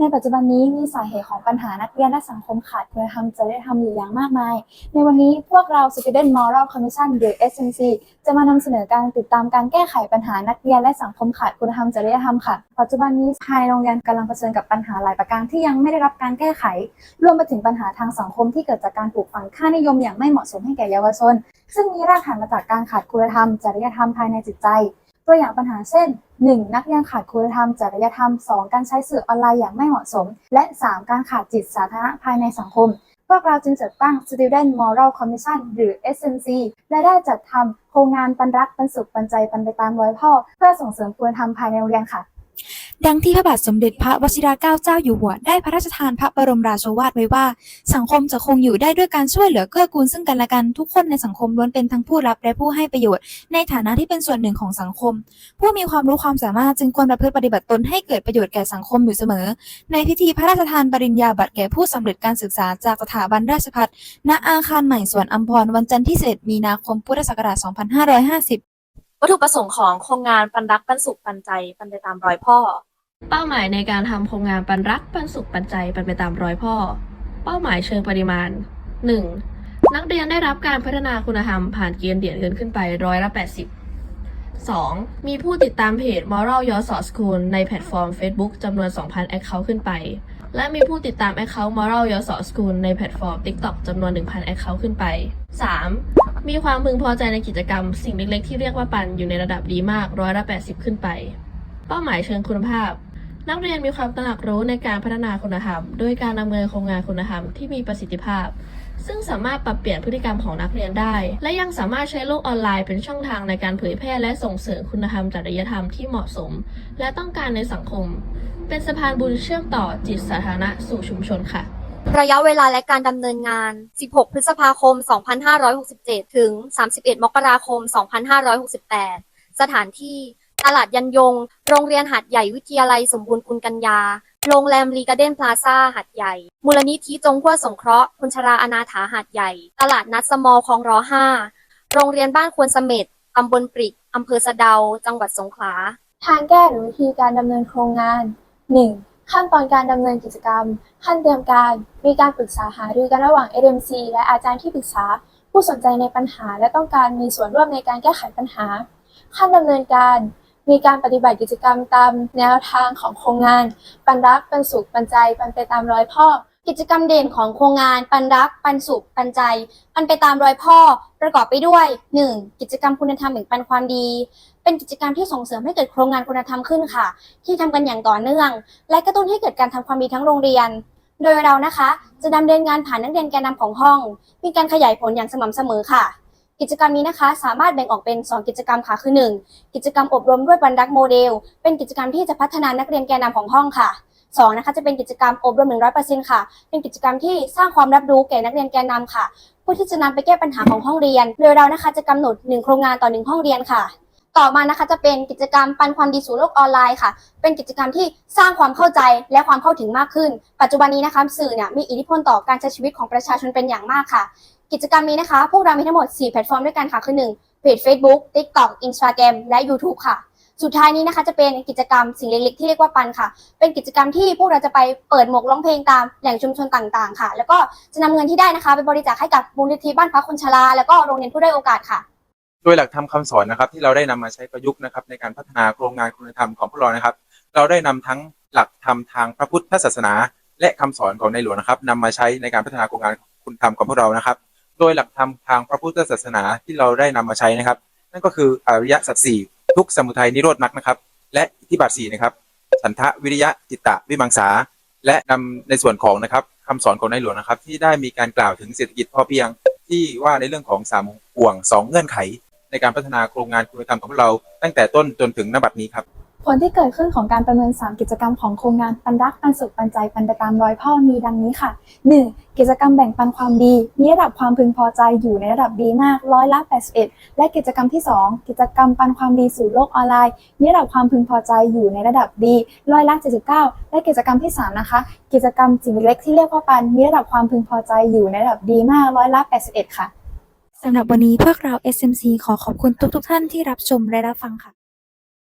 ในปัจจุบันนี้มีสาเหตุของปัญหานักเรียนและสังคมขาดคุณธรรมจริยธรรมอยู่อย่างมากมาย ในวันนี้พวกเรา Student Moral Commission หรือ SMC จะมานำเสนอการติดตามการแก้ไขปัญหานักเรียนและสังคมขาดคุณธรรมจริยธรรมค่ะ ปัจจุบันนี้ภายโรงเรียนกำลังเผชิญกับปัญหาหลายประการที่ยังไม่ได้รับการแก้ไข รวมไปถึงปัญหาทางสังคมที่เกิดจากการปลูกฝังค่านิยมอย่างไม่เหมาะสมให้แก่เยาวชน ซึ่งมีรากฐานมาจากการขาดคุณธรรมจริยธรรมภายในจิตใจ ตัวอย่างปัญหาเช่น 1. นักเรียนขาดคุณธรรมจริยธรรม 2. การใช้สื่อออนไลน์อย่างไม่เหมาะสม และ 3. การขาดจิตสาธารณะภายในสังคม พวกเราจึงจัดตั้ง Student Moral Commission หรือ SMC และได้จัดทำโครงงานปันรักปันสุขปันใจปันไปตามรอยพ่อ เพื่อส่งเสริมคุณธรรมภายในโรงเรียนค่ะ ดังที่พระบาทสมเด็จพระวชิรเกล้าเจ้าอยู่หัวได้พระราชทานพระบรมราโชวาทไว้ว่า สังคมจะคงอยู่ได้ด้วยการช่วยเหลือเกื้อกูลซึ่งกันและกันทุกคนในสังคมล้วนเป็นทั้งผู้รับและผู้ให้ประโยชน์ ในฐานะที่เป็นส่วนหนึ่งของสังคม ผู้มีความรู้ความสามารถจึงควรประพฤติปฏิบัติตนให้เกิดประโยชน์แก่สังคมอยู่เสมอ ในพิธีพระราชทานปริญญาบัตรแก่ผู้สำเร็จการศึกษาจากสถาบันราชภัฏณอาคารใหม่สวนอัมพรวันจันทร์ที่11มีนาคมพุทธศักราช2550 วัตถุประสงค์ของโครงงานปันรักปันสุขปันใจปันไปตามรอยพ่อ เป้าหมายในการทำโครงงานปันรักปันสุขปันใจปันไปตามรอยพ่อ เป้าหมายเชิงปริมาณ 1. นักเรียนได้รับการพัฒนาคุณธรรมผ่านเกณฑ์เดียนเกินขึ้นไปร้อยละ 80 2. มีผู้ติดตามเพจ Moral Your s o School ในแพลตฟอร์ม Facebook จำนวน 2,000 Account ขึ้นไป และมีผู้ติดตาม Account Moral Your s o School ในแพลตฟอร์ม TikTok จำนวน 1,000 Account ขึ้นไป 3. มีความพึงพอใจในกิจกรรม สิ่งเล็กๆ ที่เรียกว่าปันอยู่ในระดับดีมากร้อยละ 80 ขึ้นไป เป้าหมายเชิงคุณภาพ นักเรียนมีความตระหนักรู้ในการพัฒนาคุณธรรม ด้วยการดำเนินโครงงานคุณธรรมที่มีประสิทธิภาพ ซึ่งสามารถปรับเปลี่ยนพฤติกรรมของนักเรียนได้ และยังสามารถใช้โลกออนไลน์เป็นช่องทางในการเผยแพร่และส่งเสริมคุณธรรมจริยธรรมที่เหมาะสม และต้องการในสังคม เป็นสะพานบุญเชื่อมต่อจิตสาธารณะสู่ชุมชนค่ะ ระยะเวลาและการดำเนินงาน 16 พฤษภาคม 2567 ถึง 31 มกราคม 2568 สถานที่ ตลาดยันยง โรงเรียนหัดใหญ่วิทยาลัยสมบูรณ์กุลกัญญา โรงแรมรีการ์เด้นพลาซ่าหัดใหญ่ มูลนิธิจงพั่วสงเคราะห์คนชราอนาถาหัดใหญ่ ตลาดนัดสมอคลองร้อ5โรงเรียนบ้านควนเสม็ดตำบลปริกอำเภอสะเดา จังหวัดสงขลา ทางแก้หรือวิธีการดำเนินโครงงาน 1. ขั้นตอนการดำเนินกิจกรรม ขั้นเตรียมการ มีการปรึกษาหารือกันระหว่าง SMC และอาจารย์ที่ปรึกษา ผู้สนใจในปัญหา และต้องการมีส่วนร่วมในการแก้ไขปัญหา ขั้นดำเนินการมีการปฏิบัติกิจกรรมตามแนวทางของโครงงาน ปันรักปันสุข ปันใจ ปันไปตามรอยพ่อ กิจกรรมเด่นของโครงงาน ปันรัก ปันสุข ปันใจ ปันไปตามรอยพ่อ ประกอบไปด้วย 1. กิจกรรมคุณธรรมแบ่งปันความดี เป็นกิจกรรมที่ส่งเสริมให้เกิดโครงงานคุณธรรมขึ้นค่ะ ที่ทำกันอย่างต่อเนื่อง และกระตุ้นให้เกิดการทำความดีทั้งโรงเรียน โดยเรานะคะ จะดำเนินงานผ่านนักเรียนแกนนำของห้อง มีการขยายผลอย่างสม่ำเสมอค่ะ กิจกรรมนี้นะคะ สามารถแบ่งออกเป็น 2 กิจกรรมค่ะคือ 1. กิจกรรมอบรมด้วยบันรักโมเดล เป็นกิจกรรมที่จะพัฒนานักเรียนแกนนำของห้องค่ะ สองนะคะจะเป็นกิจกรรมอบรม 100%ค่ะ เป็นกิจกรรมที่สร้างความรับรู้แก่นักเรียนแกนนำค่ะเพื่อที่จะนำไปแก้ปัญหาของห้องเรียน โดยเรานะคะจะกำหนด 1 โครงงานต่อ 1 ห้องเรียนค่ะ ต่อมานะคะจะเป็นกิจกรรมปันความดีสู่โลกออนไลน์ค่ะ เป็นกิจกรรมที่สร้างความเข้าใจและความเข้าถึงมากขึ้น ปัจจุบันนี้นะคะสื่อเนี่ยมีอิทธิพลต่อการใช้ชีวิตของประชาชนเป็นอย่างมากค่ะ กิจกรรมนี้นะคะ พวกเรามีทั้งหมด 4 แพลตฟอร์มด้วยกันค่ะคือ 1เพจ Facebook TikTok Instagram และ YouTube ค่ะ สุดท้ายนี้นะคะจะเป็นกิจกรรมสิ่งเล็กๆที่เรียกว่าปันค่ะ เป็นกิจกรรมที่พวกเราจะไปเปิดหมวกร้องเพลงตามแหล่งชุมชนต่างๆ ค่ะ แล้วก็จะนำเงินที่ได้นะคะ ไปบริจาคให้กับมูลนิธิบ้านพักคนชราแล้วก็โรงเรียนผู้ได้โอกาสค่ะ โดยหลักธรรมคำสอนนะครับ ที่เราได้นำมาใช้ประยุกต์นะครับในการพัฒนาโครงงานคุณธรรมของพวกเรานะครับ เราได้นำทั้งหลักธรรมทางพระพุทธศาสนา และคำสอนของในหลวงนะครับนำมาใช้ในการพัฒนาโครงงานคุณธรรมของพวกเรานะครับ โดยหลักธรรมทางพระพุทธศาสนาที่เราได้นำมาใช้นะครับ นั่นก็คืออริยสัจสี่ ทุกสมุทัยนิโรธมรรคนะครับ และอิทธิบาทสี่นะครับ สันทะวิริยะจิตตะวิมังสา และนำในส่วนของนะครับคำสอนของในหลวงนะครับ ที่ได้มีการกล่าวถึงเศรษฐกิจพอเพียงที่ว่าในเรื่องของสามห่วงสองเงื่อนไข ในการพัฒนาโครงงานคุณธรรมของพวกเราตั้งแต่ต้นจนถึงนบัดนี้ครับ ผลที่เกิดขึ้นของการประเมิน 3 กิจกรรมของโครงงานปันรักปันสุขปันใจปันไปตามรอยพ่อมีดังนี้ค่ะ 1. กิจกรรมแบ่งปันความดี มีระดับความพึงพอใจอยู่ในระดับดีมากร้อยละ81 และกิจกรรมที่ 2 กิจกรรมปันความดีสู่โลกออนไลน์ มีระดับความพึงพอใจอยู่ในระดับดีร้อยละ79 และกิจกรรมที่ 3 นะคะ กิจกรรมสิ่งเล็กที่เรียกว่าปัน มีระดับความพึงพอใจอยู่ในระดับดีมากร้อยละ81 ค่ะสำหรับวันนี้พวกเรา SMC ขอขอบคุณทุกๆท่านที่รับชมและรับฟังค่ะ